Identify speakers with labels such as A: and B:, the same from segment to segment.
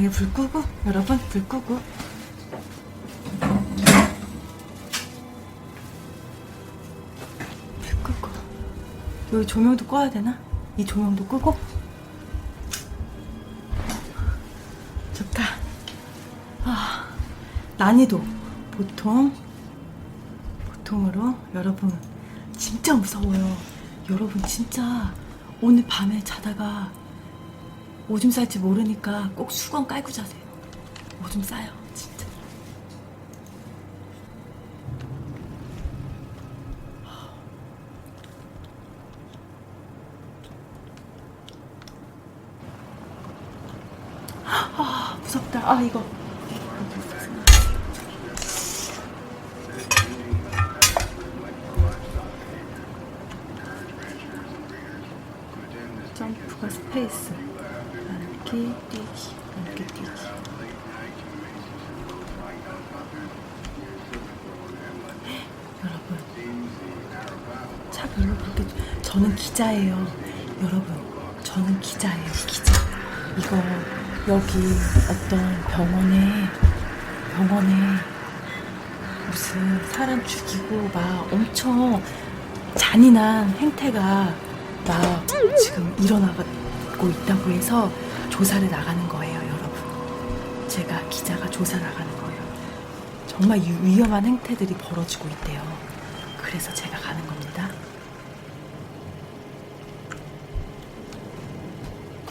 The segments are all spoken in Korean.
A: 방에 불 끄고 여러분 불 끄고. 불 끄고. 여기 조명도 꺼야 되나? 이 조명도 끄고. 좋다. 아 난이도. 보통 보통으로 여러분 진짜 무서워요. 여러분 진짜 오늘 밤에 자다가 오줌 쌀지 모르니까 꼭 수건 깔고 자세요. 오줌 싸요, 진짜. 아. 아, 이거. 점프가 스페이스. 앉기, 뛰기, 앉기, 뛰기. 여러분, 차 별로 그렇게 저는 기자예요. 여러분, 저는 기자예요. 기자. 이거 여기 어떤 병원에 병원에 무슨 사람 죽이고 막 엄청 잔인한 행태가 막 지금 일어나고 있다고 해서 조사를 나가는 거예요, 여러분. 제가 기자가 조사 나가는 거예요. 정말 유- 위험한 행태들이 벌어지고 있대요. 그래서 제가 가는 겁니다.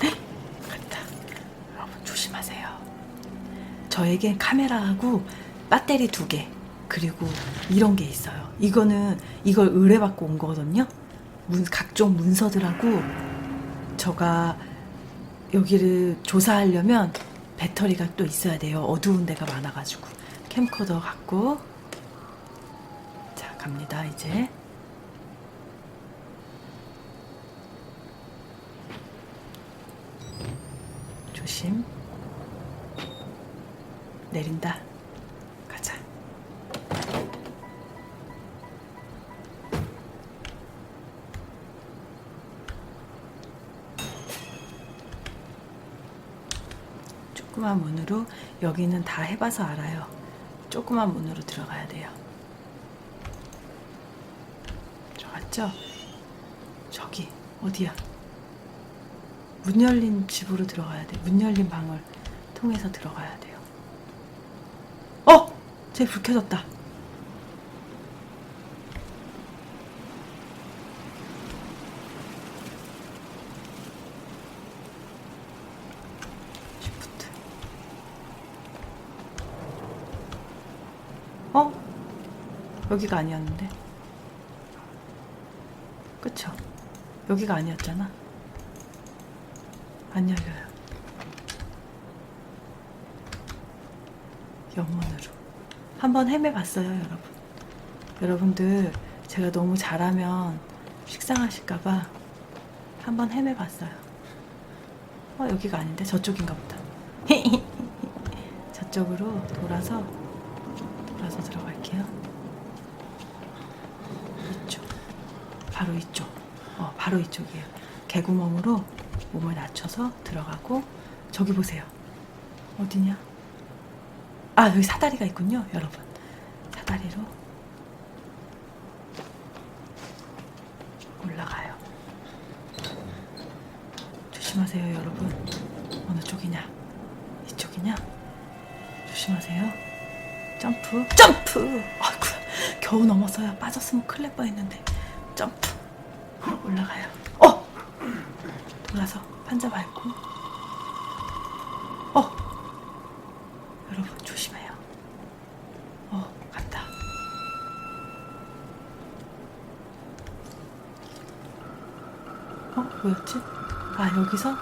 A: 네, 갔다. 여러분 조심하세요. 저에겐 카메라하고 배터리 두 개, 그리고 이런 게 있어요. 이거는 이걸 의뢰받고 온 거거든요. 문, 각종 문서들하고 저가 여기를 조사하려면 배터리가 또 있어야 돼요. 어두운 데가 많아가지고. 캠코더 갖고. 자, 갑니다, 이제. 조심. 내린다. 조그만 문으로 여기는 다 해봐서 알아요. 조그만 문으로 들어가야 돼요. 들어갔죠? 저기 어디야? 문 열린 집으로 들어가야 돼. 문 열린 방을 통해서 들어가야 돼요. 어! 쟤불 켜졌다. 쉬프트. 어? 여기가 아니었는데. 그쵸? 여기가 아니었잖아. 안 열려요. 영문으로. 한번 헤매봤어요, 여러분. 여러분들, 제가 너무 잘하면 식상하실까봐 한번 헤매봤어요. 어, 여기가 아닌데? 저쪽인가 보다. 저쪽으로 돌아서, 돌아서 들어갈게요. 이쪽. 바로 이쪽. 어, 바로 이쪽이에요. 개구멍으로 몸을 낮춰서 들어가고, 저기 보세요. 어디냐? 아, 여기 사다리가 있군요, 여러분. 사다리로 올라가요. 조심하세요, 여러분. 어느 쪽이냐? 이쪽이냐? 조심하세요. 점프, 점프! 아이고, 겨우 넘었어요. 빠졌으면 큰일 날 뻔했는데. 점프. 올라가요. 어! 돌아서 판자 밟고. 어! 여러분 조심해요. 어, 간다. 어, 뭐였지? 아, 여기서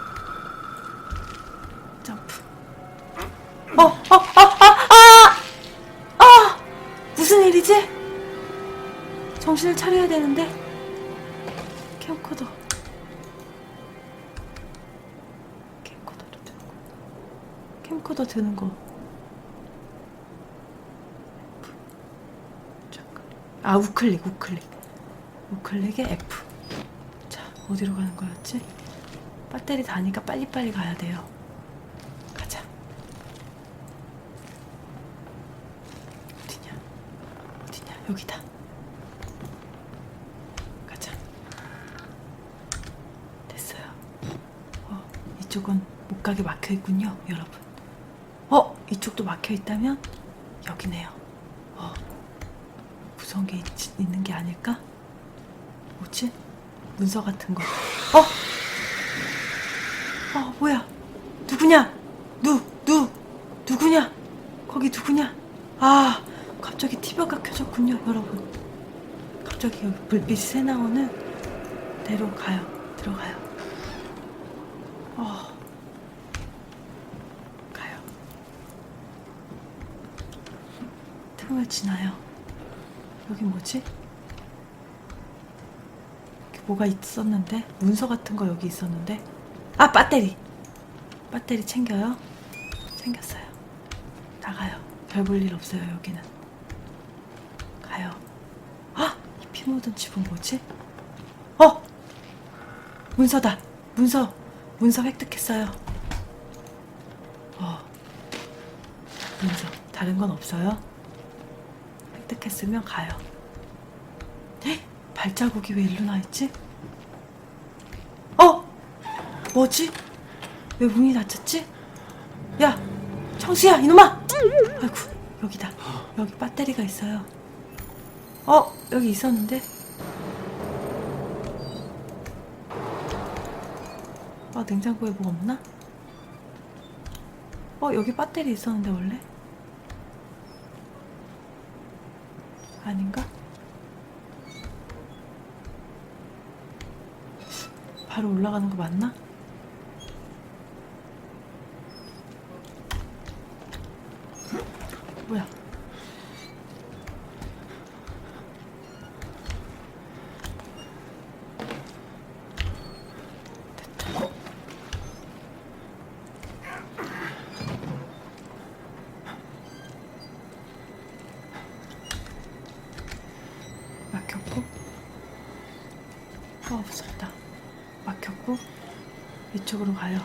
A: 점프. 어, 어, 어, 아, 아! 아! 무슨 일이지? 정신을 차려야 되는데. 드는 거. 아, 우클릭, 우클릭. 우클릭에 F. 자, 어디로 가는 거였지? 배터리 다니까 빨리빨리 가야 돼요. 가자. 어디냐? 어디냐? 여기다. 가자. 됐어요. 어, 이쪽은 못 가게 막혀 있군요, 여러분. 어, 이쪽도 막혀 있다면 여기네요. 어, 무서운 게 있, 있는 게 아닐까? 뭐지? 문서 같은 거. 어? 어, 뭐야? 누구냐? 누, 누, 누구냐? 거기 누구냐? 아, 갑자기 TV가 켜졌군요, 여러분. 갑자기 불빛이 새 나오는 데로 가요. 들어가요. 어. 가요. 틈을 지나요. 여기 뭐지? 뭐가 있었는데? 문서 같은 거 여기 있었는데? 아, 배터리! 배터리 챙겨요? 챙겼어요. 나가요. 별 볼 일 없어요, 여기는. 가요. 아! 이피 묻은 집은 뭐지? 어! 문서다! 문서! 문서 획득했어요. 어. 문서. 다른 건 없어요? 획득했으면 가요. 에? 발자국이 왜 일로 나 있지? 어? 뭐지? 왜 문이 닫혔지? 야! 청수야, 이놈아! 아이고, 여기다. 여기 배터리가 있어요. 어, 여기 있었는데? 아, 냉장고에 뭐 없나? 어, 여기 배터리 있었는데, 원래? 아닌가? 바로 올라가는 거 맞나? 뭐야? 됐다. 막혔고, 어, 없었다. 막혔고, 이쪽으로 가요.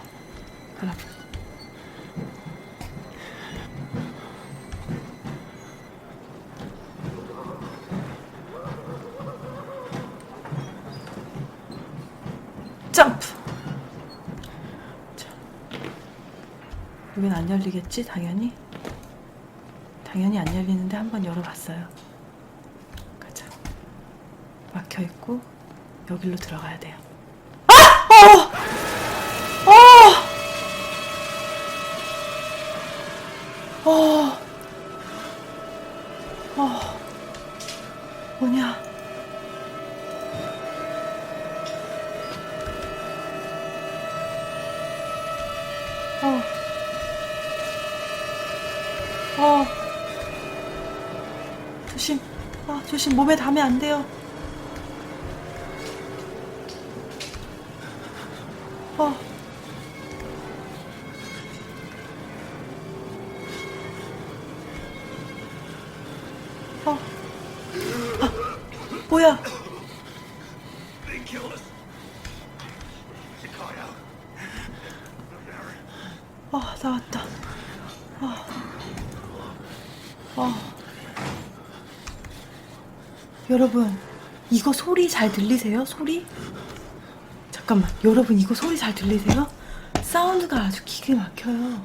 A: 여러분. 점프! 자. 여긴 안 열리겠지, 당연히? 당연히 안 열리는데 한번 열어봤어요. 가자. 막혀 있고, 여기로 들어가야 돼요. 아! 어! 어! 어! 어! 뭐냐? 어. 어. 조심. 아, 조심. 몸에 닿으면 안 돼요. 아, 나왔다. 아. 아. 여러분, 이거 소리 잘 들리세요? 소리? 잠깐만, 여러분, 이거 소리 잘 들리세요? 사운드가 아주 기가 막혀요.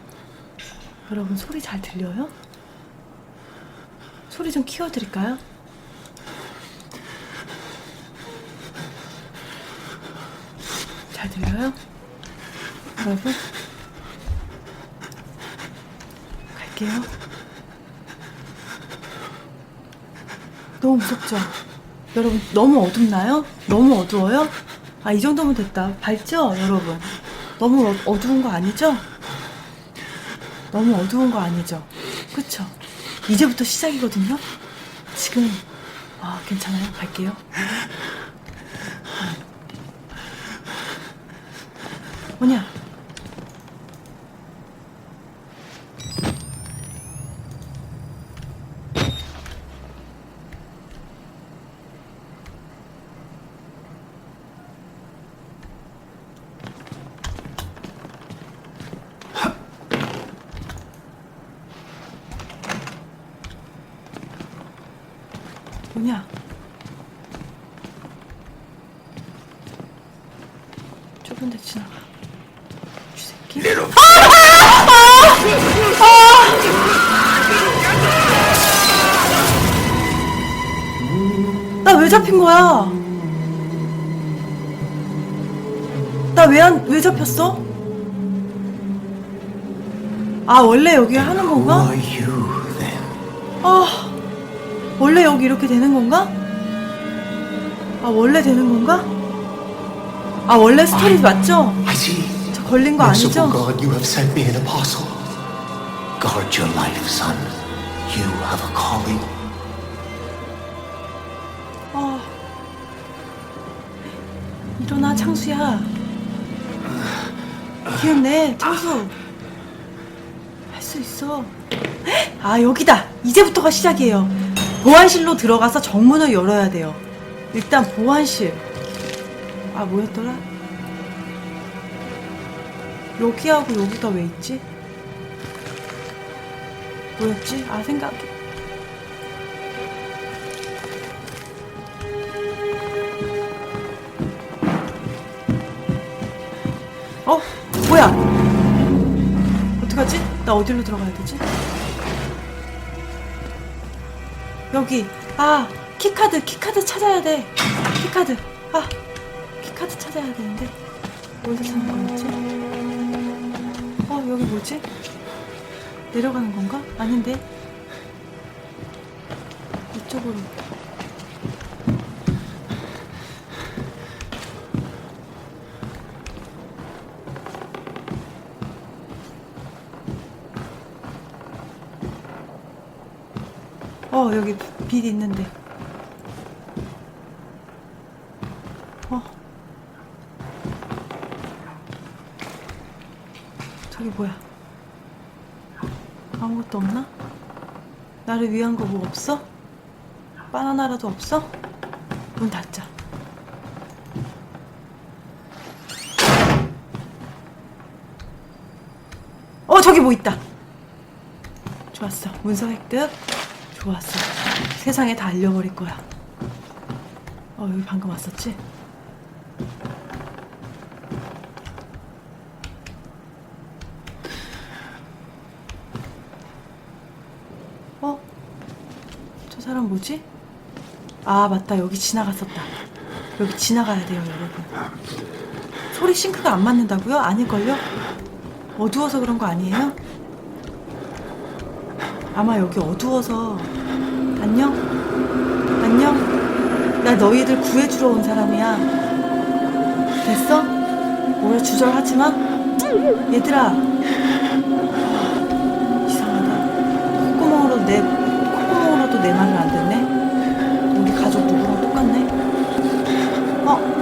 A: 여러분, 소리 잘 들려요? 소리 좀 키워드릴까요? 잘 들려요? 여러분? 갈게요. 너무 무섭죠? 여러분, 너무 어둡나요? 너무 어두워요? 아, 이 정도면 됐다. 밝죠, 여러분? 너무 어, 어두운 거 아니죠? 너무 어두운 거 아니죠? 그쵸? 이제부터 시작이거든요? 지금, 아, 괜찮아요? 갈게요. 뭐냐? 뭐냐? 거야? 나 왜 안, 왜 잡혔어? 아, 원래 여기 하는 건가? 아, 원래 여기 이렇게 되는 건가? 아, 원래 되는 건가? 아, 원래 스토리 맞죠?
B: I see.
A: 저 걸린 거
B: Merciful
A: 아니죠?
B: God, you have sent me an apostle. Guard your life, son. You have a calling.
A: 창수야. 기운내, 창수. 할 수 있어. 아, 여기다. 이제부터가 시작이에요. 보안실로 들어가서 정문을 열어야 돼요. 일단 보안실. 아, 뭐였더라? 여기하고 여기가 왜 있지? 뭐였지? 아, 생각. 어? 뭐야? 어떡하지? 나 어디로 들어가야 되지? 여기. 아, 키카드, 키카드 찾아야 돼. 키카드. 아, 키카드 찾아야 되는데. 어디서 찾는 거였지? 어, 여기 뭐지? 내려가는 건가? 아닌데. 이쪽으로. 어, 여기 빛 있는데. 어. 저기 뭐야? 아무것도 없나? 나를 위한 거 뭐 없어? 바나나라도 없어? 문 닫자. 어, 저기 뭐 있다. 좋았어. 문서 획득. 좋았어. 세상에 다 알려버릴 거야. 어, 여기 방금 왔었지? 어? 저 사람 뭐지? 아, 맞다. 여기 지나갔었다. 여기 지나가야 돼요, 여러분. 소리 싱크가 안 맞는다고요? 아닐걸요? 어두워서 그런 거 아니에요? 아마 여기 어두워서 안녕? 안녕? 나 너희들 구해주러 온 사람이야 됐어? 오래 주절하지 마 얘들아 이상하다 콧구멍으로 내 콧구멍으로도 내 말을 안 듣네 우리 가족 누구랑 똑같네 어?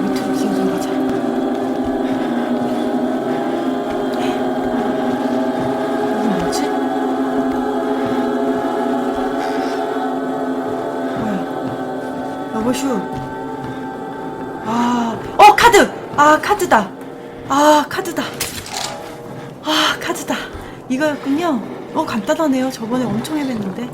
A: 슈. 아, 어, 카드! 아, 카드다. 아, 카드다. 아, 카드다. 이거였군요. 어, 간단하네요. 저번에 엄청 헤맸는데.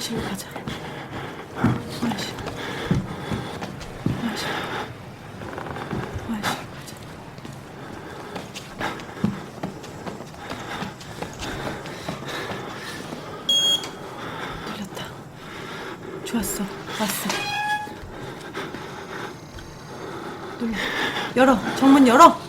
A: 보안실로 가자 좋았어. 왔어. 열어. 정문 열어. 어.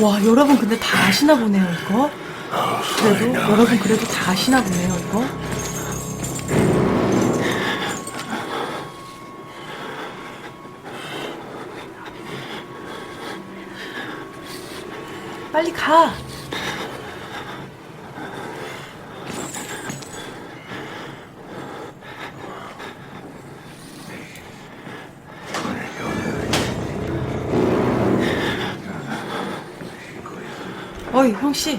A: 와, 여러분 근데 다 아시나 보네요, 이거. 그래도, 여러분 그래도 다 아시나 보네요, 이거. 빨리 가. 형씨.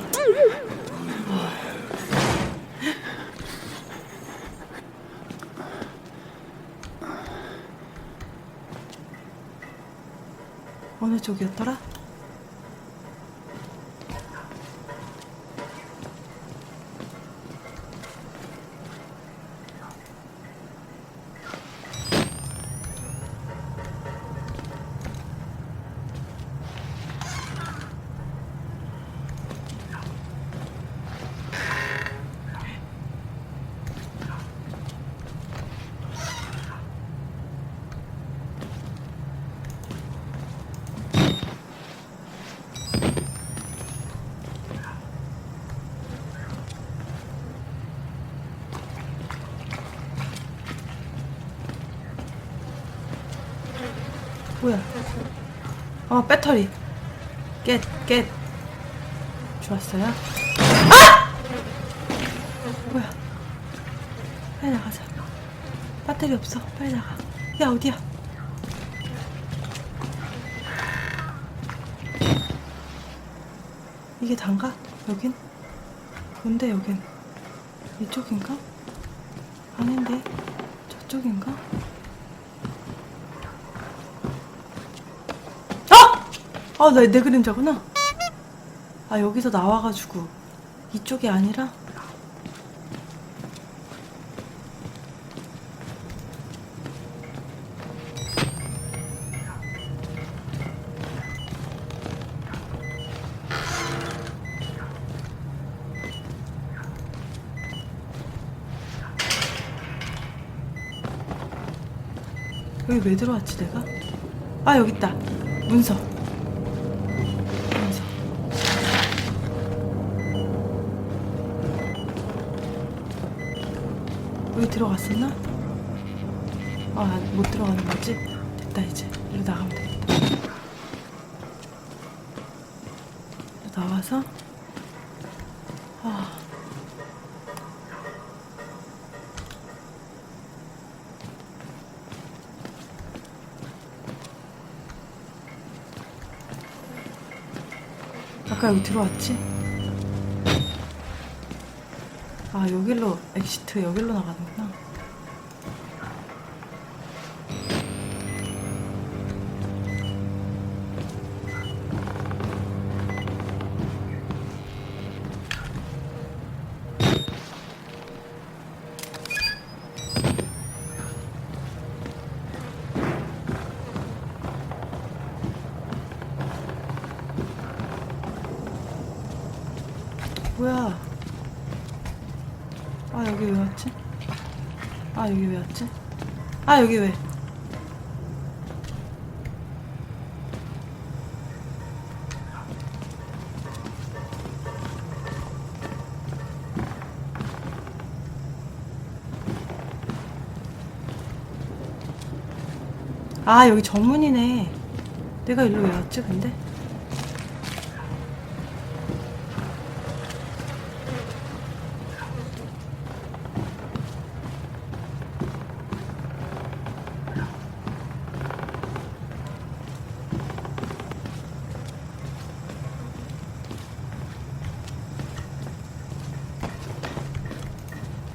A: 어느 쪽이었더라? 뭐야? 어, 배터리. 겟, 겟. 좋았어요. 아! 뭐야? 빨리 나가자. 배터리 없어. 빨리 나가. 야, 어디야? 이게 단가? 여긴? 뭔데, 여긴? 이쪽인가? 아닌데? 저쪽인가? 아, 나, 내 그림자구나. 아, 여기서 나와가지고. 이쪽이 아니라? 여기 왜 들어왔지, 내가? 아, 여기 있다. 문서. 여기 들어갔었나? 아, 못 들어가는 거지? 됐다, 이제. 이리 나가면 되겠다. 나와서, 아. 아까 여기 들어왔지? 아 여길로 엑시트 여길로 나가는구나 뭐야 아 여기 왜 왔지? 아 여기 왜 왔지? 아 여기 왜? 아 여기 정문이네 내가 일로 왜 왔지 근데?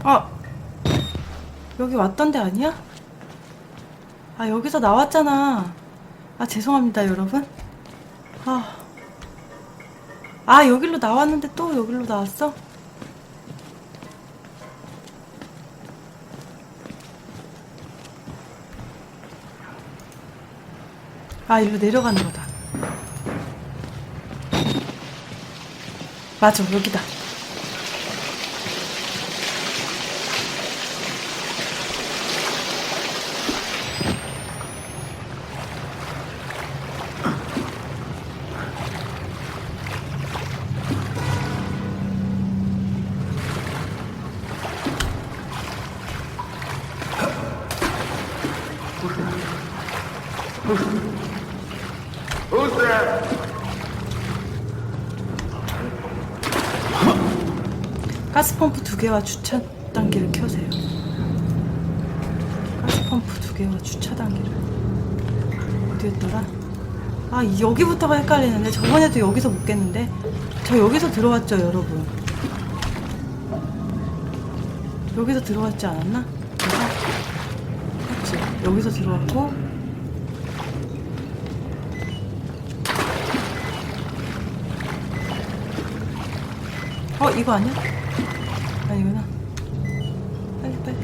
A: 아 여기 왔던 데 아니야? 아 여기서 나왔잖아 아 죄송합니다 여러분 아, 아 여기로 나왔는데 또 여기로 나왔어? 아 일로 내려가는 거다 맞아 여기다 가스펌프 두 개와 주차 단계를 켜세요. 가스펌프 두 개와 주차 단계를 어디였더라? 아 여기부터가 헷갈리는데 저번에도 여기서 못 깼는데 저 여기서 들어왔죠 여러분. 여기서 들어왔지 않았나? 여기서 들어왔고 이거 아니야? 아니구나. 빨리 빨리.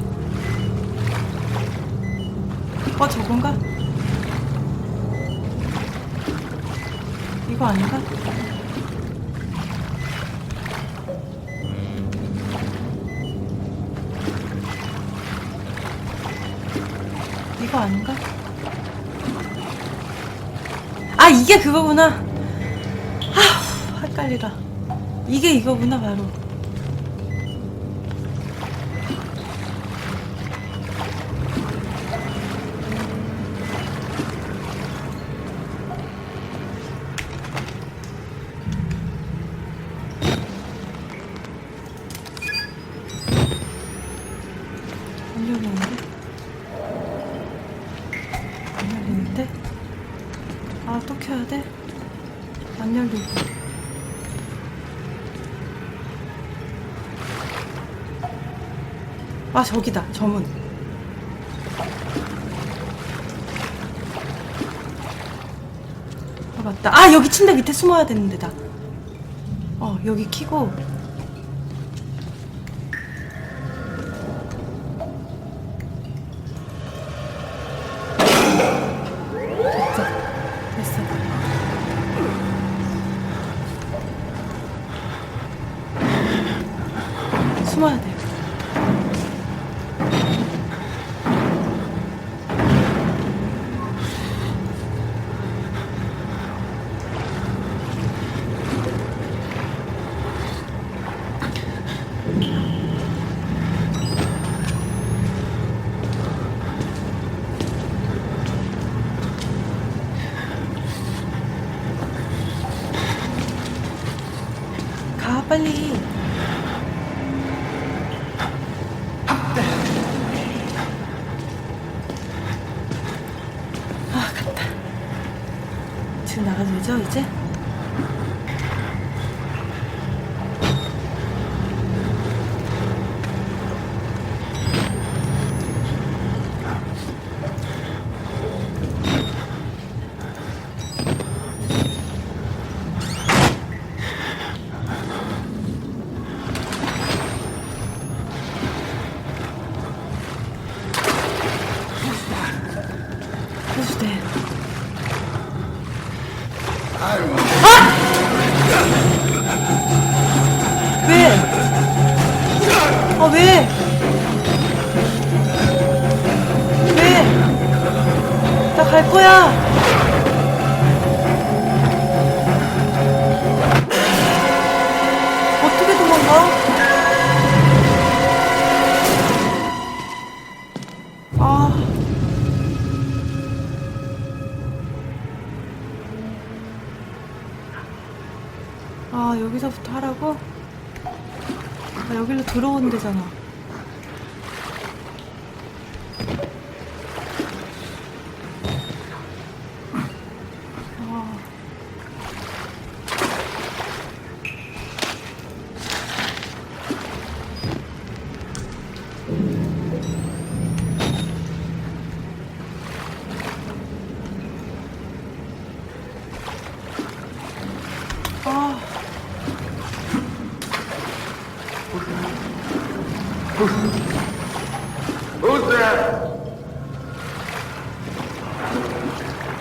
A: 어 저건가? 이거 아닌가? 이거 아닌가? 아 이게 그거구나. 아 헷갈리다. 이게 이거구나 바로. 아, 저기다, 저문. 아, 맞다. 아, 여기 침대 밑에 숨어야 되는 데 다. 어, 여기 키고. 나가도 되죠, 이제? 들어온 데잖아 아.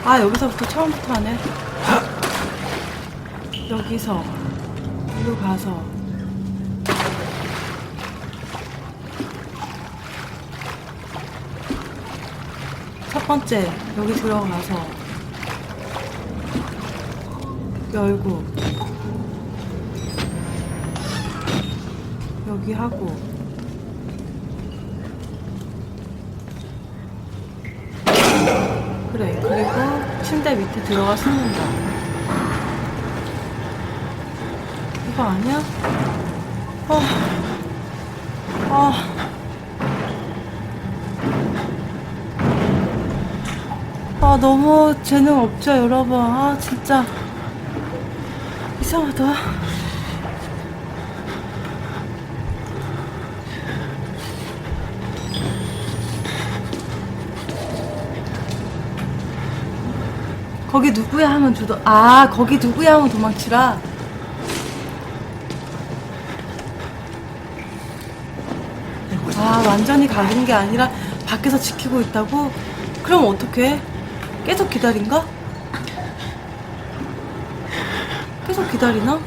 A: 아 여기서부터 처음부터 하네. 여기서 이리로 가서. 첫 번째 여기 들어가서 열고 여기 하고 그래 그리고 침대 밑에 들어가 숨는다. 이거 아니야? 아, 아. 아 너무 재능 없죠 여러분. 아 진짜. 이상하다 거기 누구야 하면 주도 아 거기 누구야 하면 도망치라 아 완전히 가는 게 아니라 밖에서 지키고 있다고? 그럼 어떡해? 계속 기다린가? 계속 기다리나?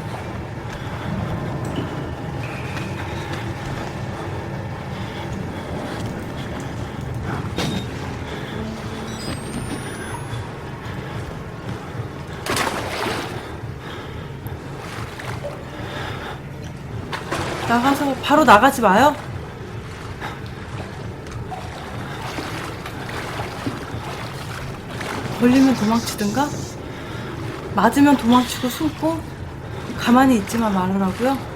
A: 나가서 바로 나가지 마요. 걸리면 도망치든가 맞으면 도망치고 숨고 가만히 있지만 말하라고요.